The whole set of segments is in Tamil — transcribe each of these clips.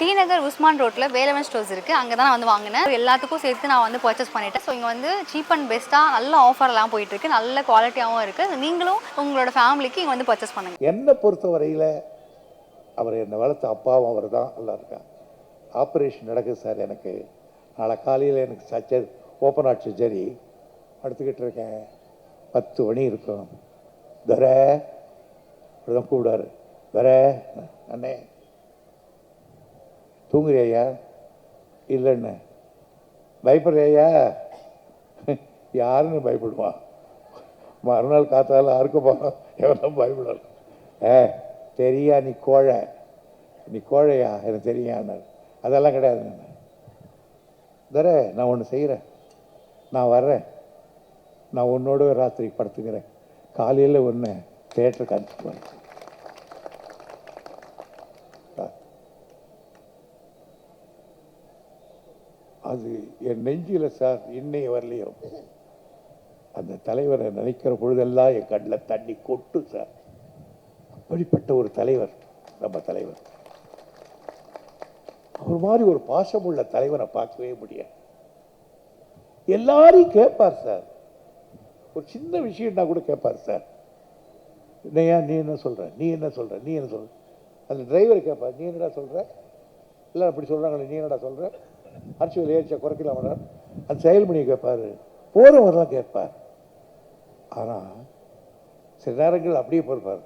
டி நகர் உஸ்மான் ரோட்டில் வேலவன் ஸ்டோர்ஸ் இருக்குது அங்கே தான் நான் வந்து வாங்கினேன். எல்லாத்துக்கும் சேர்த்து நான் வந்து பர்ச்சேஸ் பண்ணிட்டேன். ஸோ இங்கே வந்து சீப் அண்ட் பெஸ்ட்டாக நல்ல ஆஃபர்லாம் போயிட்டுருக்கு நல்ல குவாலிட்டியாகவும் இருக்குது நீங்களும் உங்களோட ஃபேமிலிக்கு இங்கே வந்து பர்ச்சேஸ் பண்ணுங்கள் என்னை பொறுத்த வரையில் அவர் என்னை வளர்த்த அப்பாவும் அவர் தான் நல்லா இருக்கான் ஆப்ரேஷன் நடக்குது சார் எனக்கு. நாளை காலையில் எனக்கு சர்ஜரி ஓப்பன் ஹார்ட் சர்ஜரி படுத்துக்கிட்டு இருக்கேன். பத்து மணி இருக்கும். தர இப்படிதான் கூப்பிடாரு தர அண்ணே. தூங்குறியா? இல்லைன்னு. பயப்படுறியா? யாருன்னு பயப்படுவான் மறுநாள் காத்தால யாருக்கும் போகிறோம் எவ்வளோ பயப்படலாம் ஏ தெரியா நீ கோழை? நீ கோழையா? எனக்கு தெரியான்னாரு. அதெல்லாம் கிடையாது. தர நான் ஒன்று செய்கிறேன் நான் வர்றேன். நான் உன்னோட ராத்திரி படுத்துக்கிறேன். காலையில் ஒன்று தேட்டருக்கு அனுப்பிச்சு போகிறேன் அது என் நெஞ்சில் சார் இன்னைய வரலையும் அந்த தலைவரை நினைக்கிற பொழுதெல்லாம் என் கண்ணில் தண்ணி கொட்டு சார். அப்படிப்பட்ட ஒரு தலைவர் நம்ம தலைவர். அவர் மாதிரி ஒரு பாசமுள்ள தலைவரை பார்க்கவே முடியாது. எல்லாரையும் கேட்பார் சார். ஒரு சின்ன விஷயம்னா கூட கேட்பார் சார். என்னையா நீ என்ன சொல்கிற நீ என்ன சொல்ற? நீ என்ன சொல்ற? அந்த டிரைவர் கேட்பார் நீ என்னடா சொல்ற? இல்லை அப்படி சொல்றாங்களே நீ என்னடா சொல்கிற அரசியல் ஏறிச்சா குறைக்கலாமா அந்த செயல்மணியை கேட்பாரு. போகிறவரெலாம் கேட்பார். ஆனால் சில நேரங்கள் அப்படியே பொறுப்பார்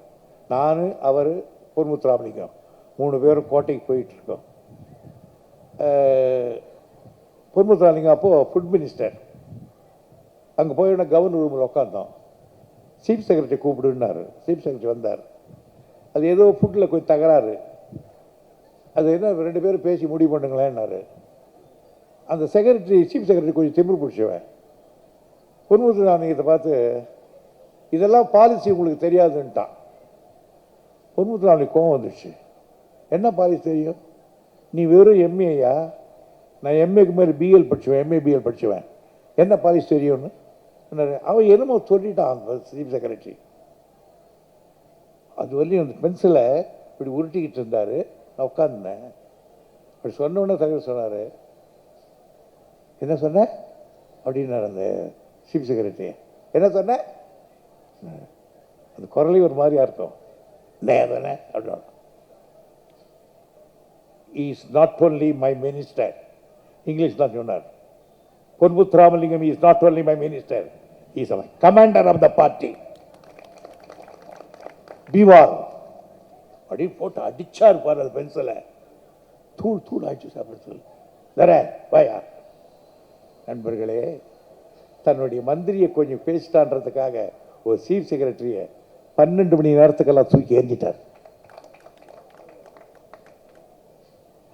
நான் அவர் பொன்முத்துராமலிங்கம். மூணு பேரும் கோட்டைக்கு போயிட்டுருக்கோம் பொன்முத்துராமலிங்கம் அப்போது ஃபுட் மினிஸ்டர் அங்கே போய் உடனே கவர்னர் ரூமில் உட்காந்தோம் சீஃப் செக்ரட்டரி கூப்பிடுன்னாரு. சீஃப் செக்ரட்டரி வந்தார். அது ஏதோ ஃபுட்டில் கொஞ்சம் தகராறு. அது என்ன ரெண்டு பேரும் பேசி முடிவு பண்ணுங்களேன்னாரு. அந்த செக்ரட்டரி சீஃப் செக்ரட்டரி கொஞ்சம் திமிரு பிடிச்சவன். பொன்முத்துராமலிங்கத்தை பார்த்து இதெல்லாம் பாலிசி உங்களுக்கு தெரியாதுன்ட்டான். பொன்முத்துராமலிங்க கோவம் வந்துடுச்சு என்ன பாலிசி தெரியும்? நீ வெறும் எம்ஏயா நான் எம்ஏக்கு மேலே பிஎல் படிச்சுவேன் எம்ஏ பிஎல் படிச்சுவேன். என்ன பாலிசி தெரியும்னு? என்ன அவன் என்னமோ சொல்லிட்டான் அந்த சீஃப் செக்ரட்டரி அது வரலையும் அந்த பென்சிலை இப்படி உருட்டிக்கிட்டு இருந்தார். நான் உட்காந்துனேன் அப்படி சொன்ன உடனே தகவல் சொன்னார் என்ன சொன்ன? அப்படின்னு அந்த சீஃப் செக்ரட்டரி என்ன சொன்ன? அந்த குரலையும் ஒரு மாதிரியா இருக்கும். நேதானே அப்படின்னு is not only my minister English தான் சொன்னார். Ponmuthuramalingam is not only my minister is commander of the party Bivar. அப்படின்னு போட்டு அடிச்சா இருப்பார் அது பென்சிலை தூள் தூள் ஆயிடுச்சு சார் பென்சில் தர வாயா. நண்பர்களே தன்னுடைய மந்திரியை கொஞ்சம் பேசிட்டான்றதுக்காக ஒரு சீஃப் செக்ரட்டரியை பன்னெண்டு மணி நேரத்துக்கெல்லாம் தூக்கி எறிஞ்சிட்டார்.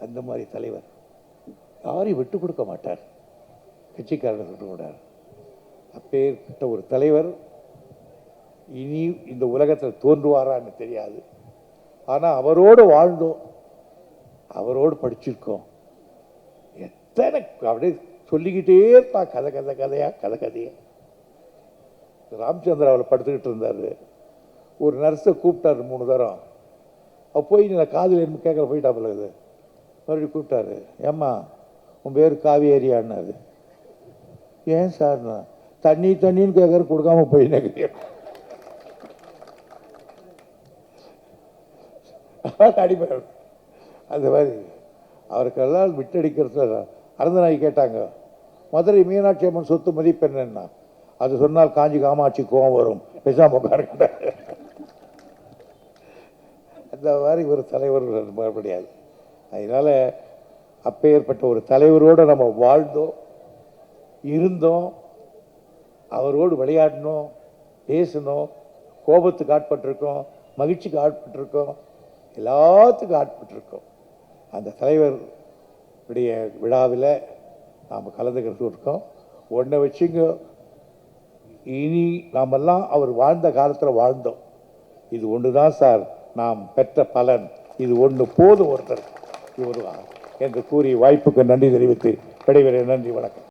அந்த மாதிரி தலைவர் யாரையும் விட்டு கொடுக்க மாட்டார். கட்சிக்காரனை விட்டு விடார் அப்பேற்பட்ட ஒரு தலைவர் இனி இந்த உலகத்தில் தோன்றுவாரான்னு தெரியாது. ஆனால் அவரோடு வாழ்ந்தோம். அவரோடு படிச்சிருக்கோம். எத்தனை அப்படியே சொல்லிக்கிட்டே இருப்பான் கதை கதை கதையா கதை கதையா. ராமச்சந்திராவில் படுத்துக்கிட்டு இருந்தார். ஒரு நர்ஸை கூப்பிட்டாரு மூணு தரம். அப்போ போய் நான் காதில் என்ன கேட்குற போயிட்டாப்புல இது மறுபடியும் கூப்பிட்டாரு ஏம்மா உன் பேர் காவேரியான்னாரு. ஏன் சார்ண்ணா தண்ணி தண்ணின்னு கேட்குற கொடுக்காம போயினேன் அடிப்பார். அந்த மாதிரி அவருக்கெல்லாம் விட்டடிக்கிறது அறந்தநாய் கேட்டாங்க மதுரை மீனாட்சி அம்மன் சொத்து மதிப்பெண்ணா அது சொன்னால் காஞ்சி காமாட்சி கோவம் வரும். பெசாம உட்காருங்க. அந்த மாதிரி ஒரு தலைவர் கிடையாது முடியாது அதனால அப்பேற்பட்ட ஒரு தலைவரோடு நம்ம வாழ்ந்தோம் இருந்தோம் அவரோடு விளையாடினோம் பேசணும் கோபத்துக்கு ஆட்பட்டிருக்கோம் மகிழ்ச்சிக்கு ஆட்பட்டிருக்கோம் எல்லாத்துக்கும் ஆட்பட்டிருக்கோம். அந்த தலைவர் விடைய விழாவில் நாம் கலந்துக்கிறதுக்கு இருக்கோம். ஒன்றை வச்சுங்க இனி நாமெல்லாம் அவர் வாழ்ந்த காலத்தில் வாழ்ந்தோம். இது ஒன்று தான் சார் நாம் பெற்ற பலன். இது ஒன்று போதும் ஒருத்தர் இவர் என்று கூறி வாய்ப்புக்கு நன்றி தெரிவித்து விடைபெற நன்றி வணக்கம்.